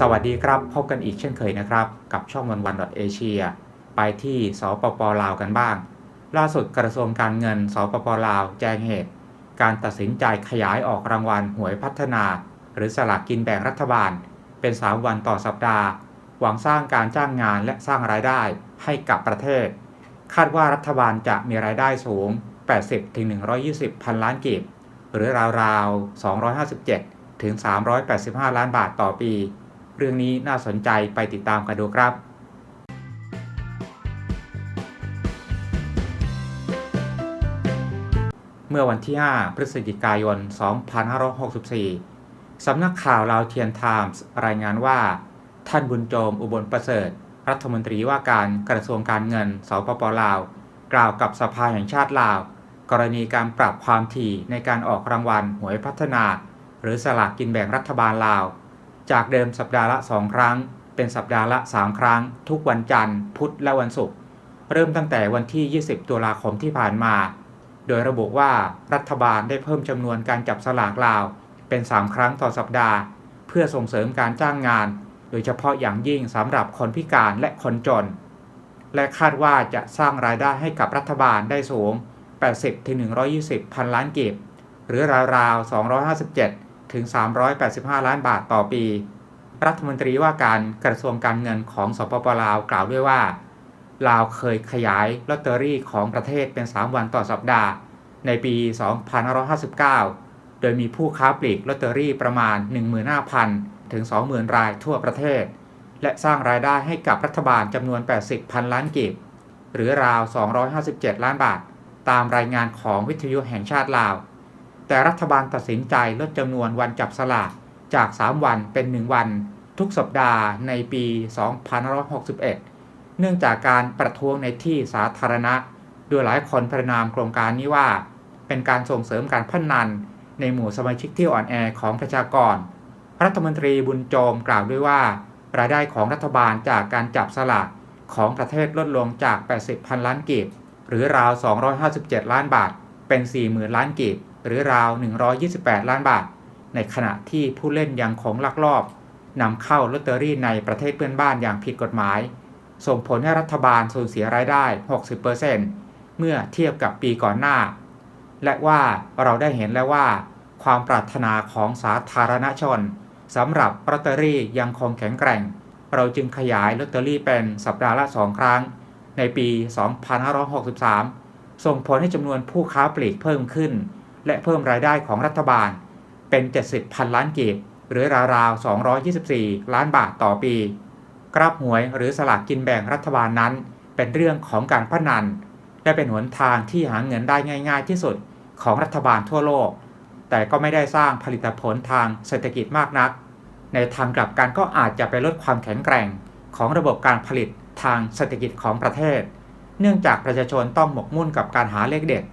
สวัสดีครับ พบกันอีกเช่นเคยนะครับ กับช่องวันวันเอเชียไปที่สปปลาวกันบ้าง ล่าสุดกระทรวงการเงิน สปปลาวแจ้งเหตุ การตัดสินใจขยายออกรางวัลหวยพัฒนา หรือสลากกินแบ่งรัฐบาล เป็น 3 วันต่อสัปดาห์ หวังสร้างการจ้างงานและสร้างรายได้ให้กับประเทศ คาดว่ารัฐบาลจะมีรายได้สูง 80-120 พันล้านกีบหรือราวๆ257 ถึง 385 ล้านบาทต่อปี เรื่องนี้น่าสนใจไปติดตามกันดูครับเมื่อวันที่ 5 พฤศจิกายน 2564 สำนักข่าวลาวเทียนไทมส์รายงานว่า ท่านบุญโจมอุบลประเสริฐ รัฐมนตรีว่าการกระทรวงการเงิน สปปลาว กล่าวกับสภาแห่งชาติลาว กรณีการปรับความถี่ในการออกรางวัลหวยพัฒนา หรือสลากกินแบ่งรัฐบาลลาว จากเดิมสัปดาห์ละ 2 ครั้ง เป็นสัปดาห์ละ 3 ครั้ง ทุกวันจันทร์ พุธและวันศุกร์เริ่มตั้งแต่วันที่ 20 ตุลาคมที่ผ่านมา โดยระบุว่ารัฐบาลได้เพิ่มจำนวนการจับสลากลาว เป็น 3 ครั้งต่อสัปดาห์ เพื่อส่งเสริมการจ้างงาน โดยเฉพาะอย่างยิ่งสำหรับคนพิการและคนจน และคาดว่าจะสร้างรายได้ให้กับรัฐบาลได้สูง 80-120 พันล้านกีบหรือราวๆ 257 ถึง 385 ล้านบาทต่อปี รัฐมนตรีว่าการกระทรวงการเงินของสปปลาวกล่าวด้วยว่า ลาวเคยขยายลอตเตอรี่ของประเทศเป็น 3 วันต่อสัปดาห์ ในปี 2559 โดยมีผู้ค้าปลีกลอตเตอรี่ประมาณ 15,000 ถึง 20,000 รายทั่วประเทศ และสร้างรายได้ให้กับรัฐบาลจำนวน 80พันล้านกีบ หรือราว 257 ล้านบาท ตามรายงานของวิทยุแห่งชาติลาว แต่รัฐบาลตัดสินใจลดจำนวนวันจับสลากจาก 3 วันเป็น 1 วัน ทุกสัปดาห์ในปี 2561 เนื่องจากการประท้วงในที่สาธารณะ โดยหลายคนประนามโครงการนี้ว่า เป็นการส่งเสริมการพนนัน ในหมู่สมาชิกที่อ่อนแอของประชากร รัฐมนตรีบุญโจมกล่าวด้วยว่า รายได้ของรัฐบาลจากการจับสลากของประเทศลดลงจาก 80พันล้านกีบ หรือราว 257 ล้านบาท เป็น 40,000 ล้านกีบ หรือราว 128 ล้านบาท ในขณะที่ผู้เล่นยังคงลักลอบนำเข้าลอตเตอรี่ในประเทศเพื่อนบ้านอย่างผิดกฎหมาย ส่งผลให้รัฐบาลสูญเสียรายได้ 60%เมื่อเทียบกับปีก่อนหน้า และว่าเราได้เห็นแล้วว่า ความปรารถนาของสาธารณชนสำหรับลอตเตอรี่ยังคงแข็งแกร่ง เราจึงขยายลอตเตอรี่เป็นสัปดาห์ละ2ครั้ง ในปี 2563 ส่งผลให้จำนวนผู้ค้าปลีกเพิ่มขึ้น และเพิ่มรายได้ของรัฐบาล เป็น 70พันล้านกีบหรือราวๆ 224 ล้านบาทต่อปี กราบหวยหรือสลากกินแบ่งรัฐบาลนั้น เป็นเรื่องของการพนัน และเป็นหนทางที่หาเงินได้ง่าย ๆ ที่สุดของรัฐบาลทั่วโลก แต่ก็ไม่ได้สร้างผลิตผลทางเศรษฐกิจมากนัก ในทางกลับกันก็อาจจะไปลดความแข็งแกร่งของระบบการผลิตทางเศรษฐกิจของประเทศ เนื่องจากประชาชนต้องหมกมุ่นกับการหาเลขเด็ด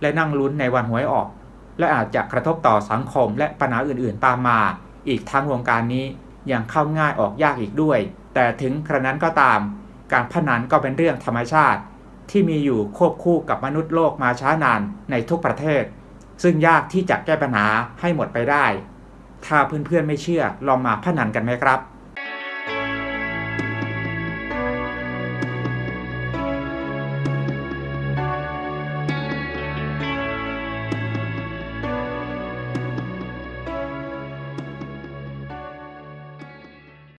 และนั่งลุ้นในวันหวยออก และอาจจะกระทบต่อสังคมและปัญหาอื่นๆตามมา อีกทั้งวงการนี้ยังเข้าง่ายออกยากอีกด้วย แต่ถึงกระนั้นก็ตาม การพนันก็เป็นเรื่องธรรมชาติ ที่มีอยู่ควบคู่กับมนุษย์โลกมาช้านานในทุกประเทศ ซึ่งยากที่จะแก้ปัญหาให้หมดไปได้ ถ้าเพื่อนๆไม่เชื่อลองมาพนันกันไหมครับ